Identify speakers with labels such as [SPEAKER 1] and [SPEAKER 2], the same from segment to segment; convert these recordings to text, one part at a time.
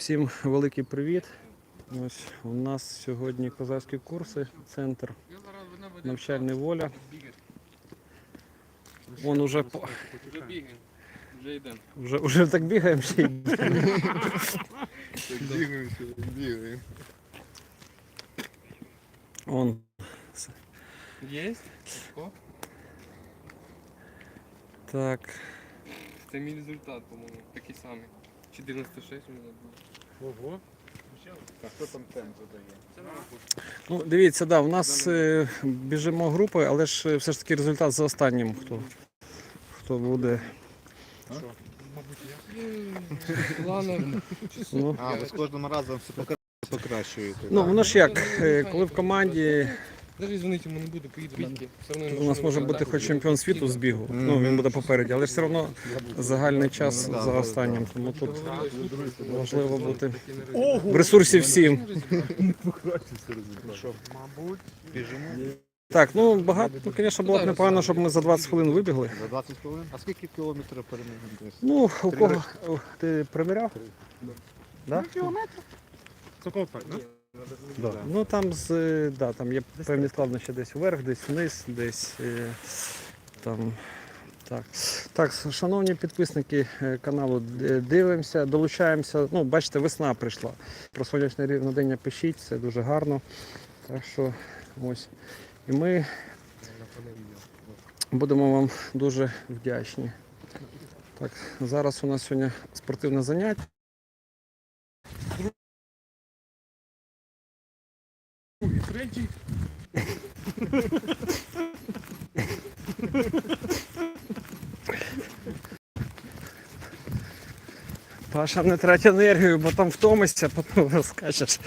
[SPEAKER 1] Всім великий привіт. Ось у нас сьогодні козацькі курси, центр навчальний воля. Вон уже по-
[SPEAKER 2] Вже йдемо.
[SPEAKER 1] вже, вже так бігаємо ще
[SPEAKER 3] Бігаємо, бігаємо.
[SPEAKER 1] он.
[SPEAKER 2] Є?
[SPEAKER 1] Так.
[SPEAKER 2] це мій результат, по-моєму. Такий самий. 14,6 у мене був.
[SPEAKER 3] Ого. А хто там темп задає?
[SPEAKER 1] Ну, дивіться, да, у нас е, біжимо групою, але ж е, все ж таки результат за останнім, хто, хто буде.
[SPEAKER 2] Ладно.
[SPEAKER 1] Ну,
[SPEAKER 3] А, ви з кожним разом все покращуєте.
[SPEAKER 1] ну воно ж як, е, коли в команді
[SPEAKER 2] Навіть дзвонити йому не буду, поїду бійки. Все одно
[SPEAKER 1] у нас може бути хоч чемпіон світу з бігу, ну він буде попереді, але ж все одно загальний час
[SPEAKER 3] Ну,
[SPEAKER 1] за останнім. Тому тут важливо бути
[SPEAKER 2] Ого!
[SPEAKER 1] в ресурсі всім.
[SPEAKER 3] Мабуть, біжимо
[SPEAKER 1] Так, ну багато, ну, звісно, було б непогано, щоб ми за 20 хвилин вибігли.
[SPEAKER 3] за 20 хвилин. А скільки кілометрів перемігли?
[SPEAKER 1] Ну, у кого ти приміряв? Да?
[SPEAKER 3] Такого так, да?
[SPEAKER 1] Ну там з е, да, там є певні складнощі десь вверх, десь вниз, десь е, там. Так. так, шановні підписники е, каналу, дивимося, долучаємося. Ну, бачите, весна прийшла. Про сонячне рівнодення пишіть, це дуже гарно. Так що ось. І ми будемо вам дуже вдячні. Так, зараз у нас сьогодні спортивне заняття. Паша, не трать енергію, бо там втомишся, потім розкачеш.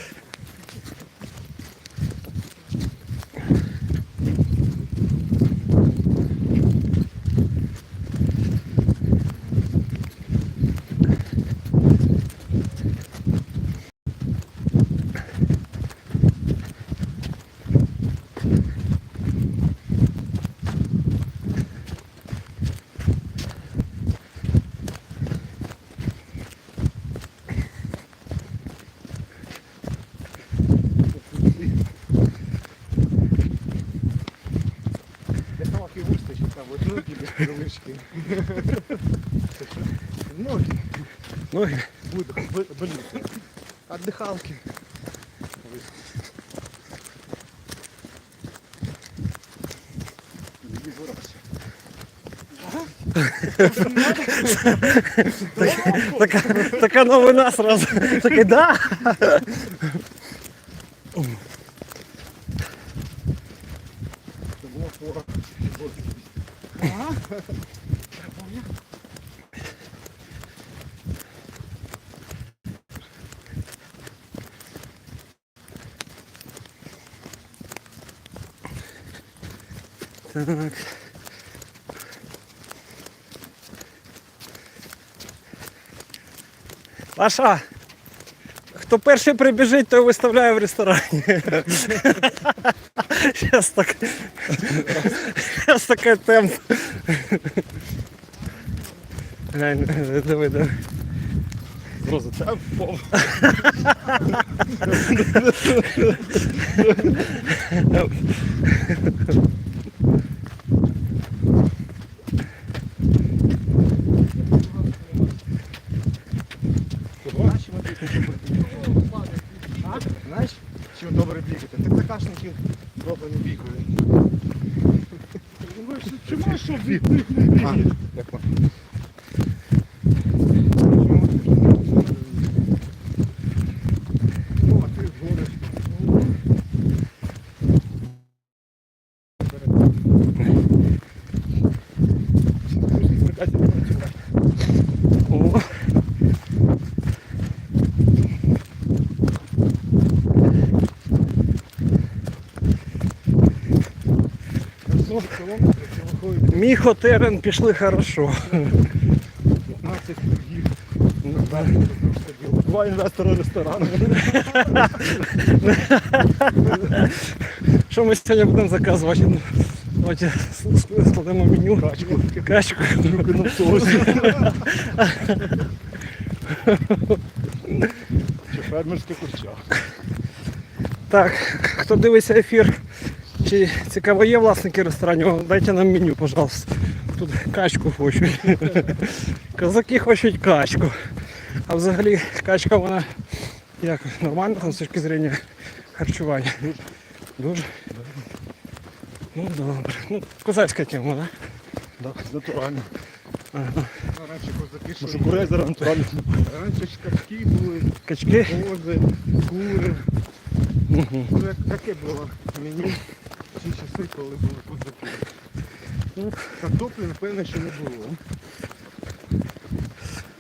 [SPEAKER 3] Я трохи вистачить, там от привички. Ноги
[SPEAKER 1] Ноги.
[SPEAKER 3] будуть боліти. Отдихалки.
[SPEAKER 1] Така, така новина сразу. Такий, да. Так. Паша, хто перший прибіжить, той виставляє в ресторані. Зараз так. Зараз такий темп. Глянь, диви, диви.
[SPEAKER 3] Зразу там пов. Знаєш, чим добре бігати? Так такашники добре не щоб від них не О,
[SPEAKER 1] Міхо терен пішли хорошо.
[SPEAKER 3] 15 їх. Два інвестора ресторану.
[SPEAKER 1] Що ми сьогодні будемо заказувати? Давайте складемо меню. Качку. Качку.
[SPEAKER 3] на соусі. Фермерське курча.
[SPEAKER 1] Так, хто дивиться ефір, чи цікаво є власники ресторанів, дайте нам меню, пожалуйста. Тут качку хочуть. Козаки хочуть качку. А взагалі качка вона як нормальна там, з точки зрення харчування. Дуже. Ну добре. Ну, козацька тема, так?
[SPEAKER 3] Да, натурально.
[SPEAKER 1] Ага.
[SPEAKER 3] Раніше козаки,
[SPEAKER 4] що курей зараз натурально.
[SPEAKER 3] Раніше ж качки були,
[SPEAKER 1] Качки.
[SPEAKER 3] кози, кури. Ну, як таке було меню ті часи, коли були козаки. Ну, картоплі, напевно, ще не було.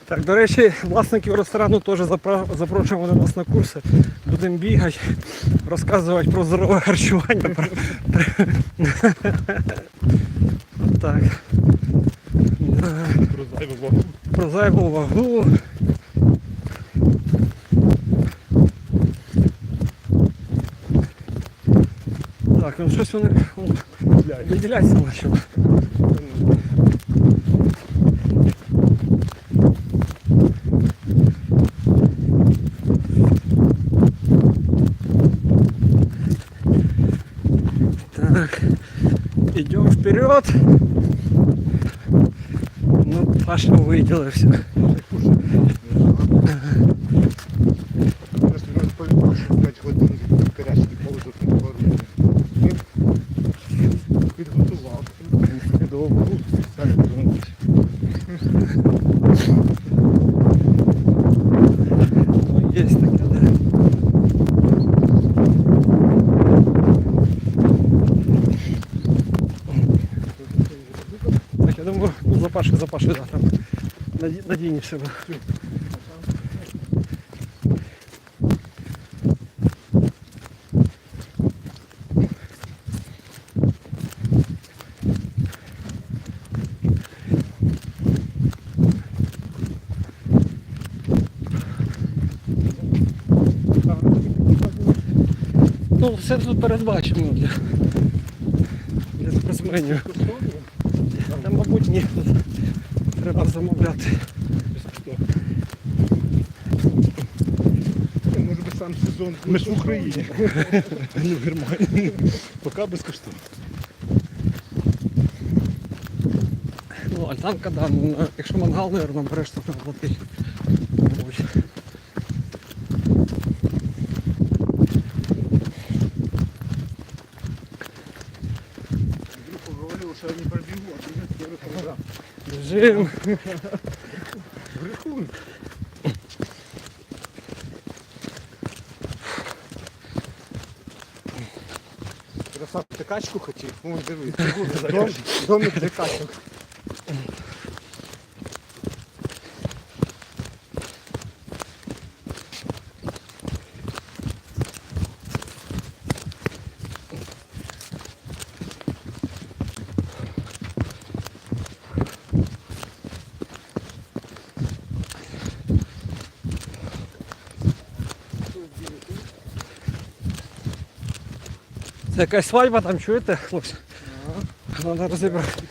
[SPEAKER 1] Так, до речі, власників ресторану теж запрошуємо до нас на курси. Будемо бігати, розказувати про здорове харчування. Так.
[SPEAKER 4] Про зайву вагу.
[SPEAKER 1] Про зайву вагу. Так, ну щось вони он, виділяється почало. Так, идем вперед. Ну, Паша виділився. За Пашей, за Пашей, да, там наді- надійніше. Да. Ну, все тут передбачено для, для спортсменів. Та, мабуть, ні. Треба замовляти.
[SPEAKER 3] Може би сам сезон.
[SPEAKER 4] Ми ж в Україні. Не в Германії. Поки безкоштовно.
[SPEAKER 1] Ну, альтанка, да, ну, якщо мангал, наверное, береш, то треба платить. Мабуть.
[SPEAKER 3] Андрюха говорив, що я не пробігу, а ти не програв.
[SPEAKER 1] Біжим.
[SPEAKER 3] Брехун. Красавчик качку хотів? Вон дивись. Дом, домик для качок.
[SPEAKER 1] Якась свадьба там, чуєте, хлопці? Треба розібрати.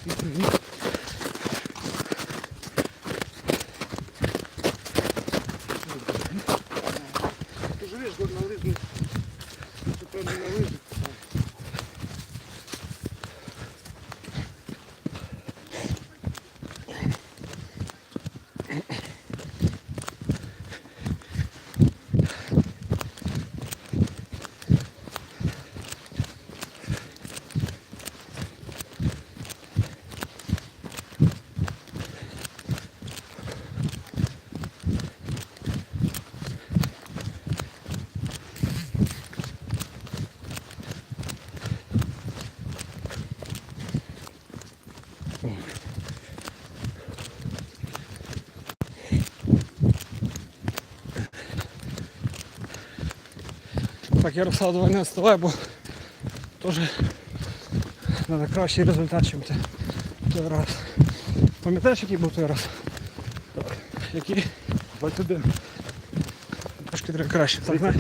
[SPEAKER 1] Так, Ярослав, давай не відставай, бо теж треба кращий результат, ніж ти той раз. Пам'ятаєш, який був той раз? Так. Який?
[SPEAKER 4] 21.
[SPEAKER 1] Трошки треба краще. Так, зна-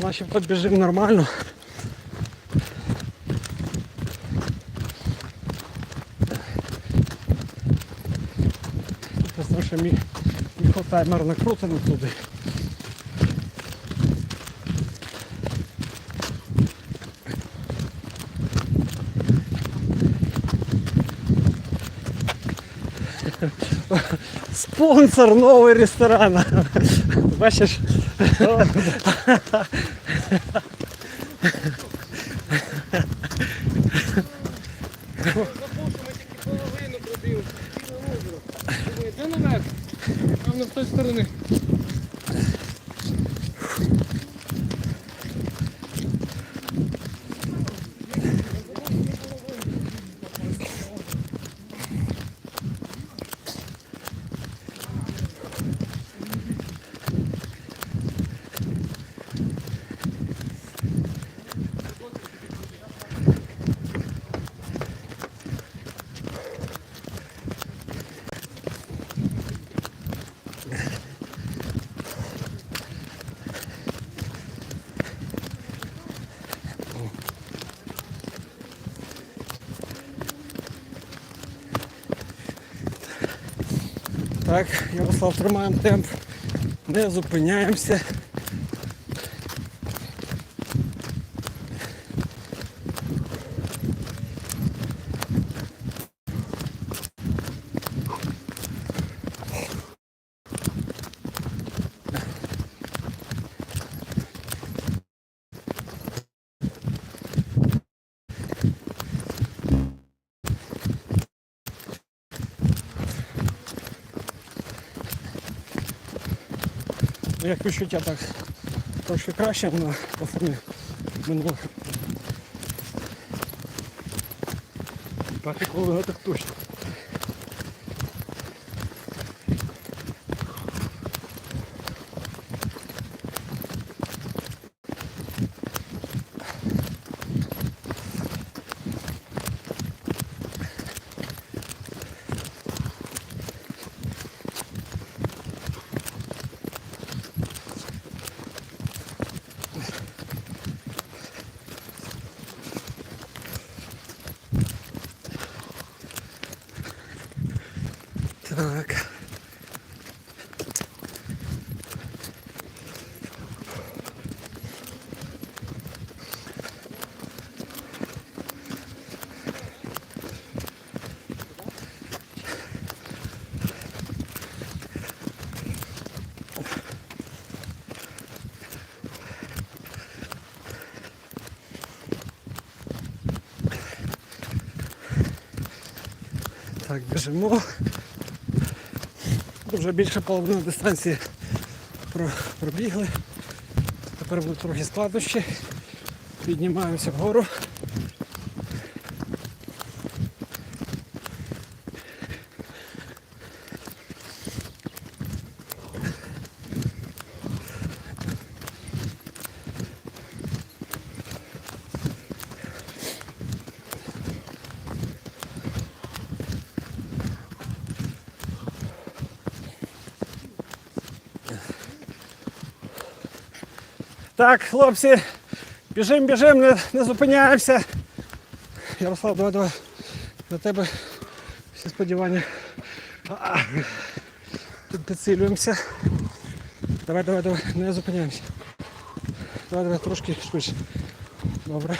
[SPEAKER 1] значить, підбіжимо нормально. Тому що мій, мій таймер накрутений туди. спонсор нового ресторана. Бачиш? Так, Ярослав, тримаємо темп, не зупиняємося. Як відчуття так трошки краще на по минулих.
[SPEAKER 4] П'ятий коло так точно.
[SPEAKER 1] Так, біжимо. Вже більше половини дистанції пробігли. Тепер будуть трохи складнощі. Піднімаємося вгору. Так, хлопці, біжим, біжим, не, не зупиняємося. Ярослав, давай, давай. На тебе всі сподівання. Тут підсилюємося. Давай, давай, давай, не зупиняємося. Давай, давай, трошки швидше. Добре.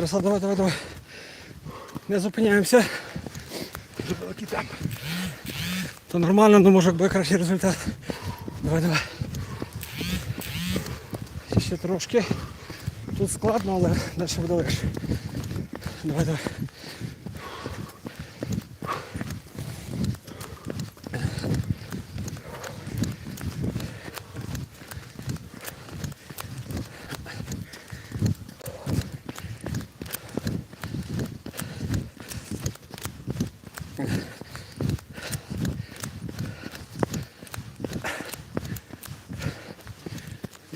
[SPEAKER 1] Ярослав, давай, давай, давай. Не зупиняємося.
[SPEAKER 4] Дуже великий темп.
[SPEAKER 1] То нормально, але може буде кращий результат. Давай, давай. Ще трошки. Тут складно, але далі буде легше. Давай, давай.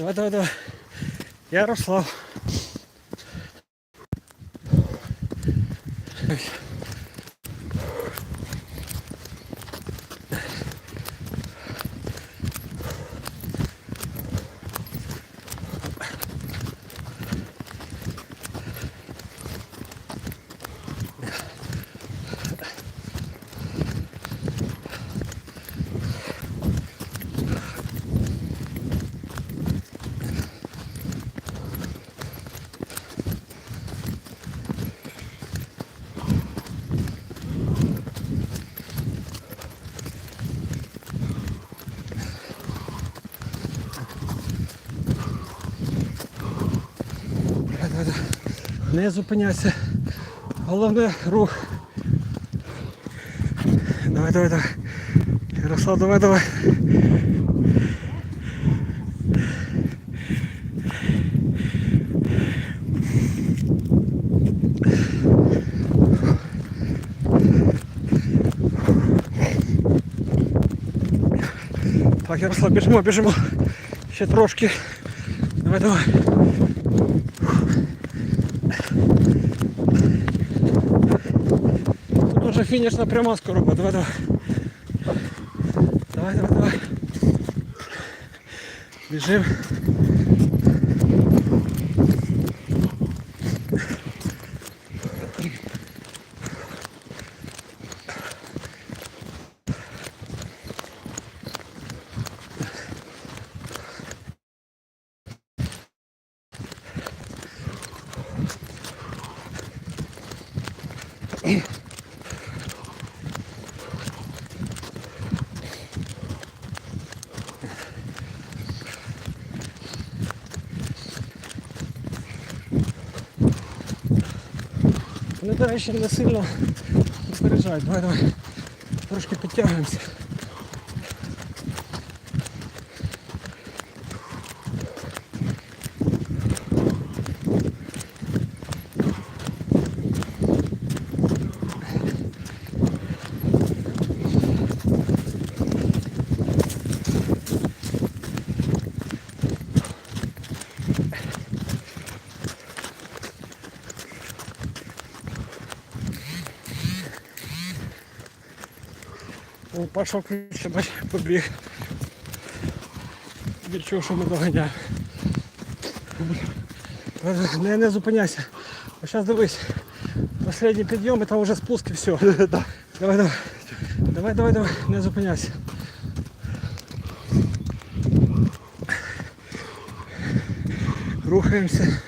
[SPEAKER 1] Давай, давай, давай. Ярослав. Не зупиняйся. Головне рух. Давай, давай, давай. Ярослав, давай, давай. Так, Ярослав, біжимо, біжимо. Ще трошки. Давай, давай. Тут уже фінішна пряма скоро. Давай, давай. Давай, давай, давай. Біжим. Вони, до речі, не сильно. Давай, давай. Трошки підтягуємося. Паша ключ, бач, побіг. Відчув, що ми доганяємо. Не, не зупиняйся. А зараз дивись. Последній підйом і там вже спуск і все. Давай, давай. Давай, давай, давай, не зупиняйся. Рухаємося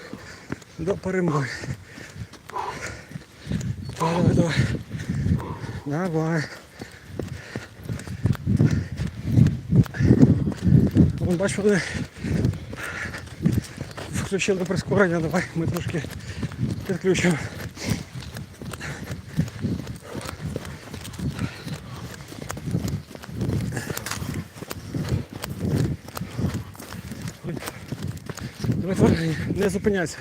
[SPEAKER 1] до перемоги. Давай, давай, давай. Давай. Вон бачу, вони включили прискорення, давай ми трошки підключимо. Не зупиняйся.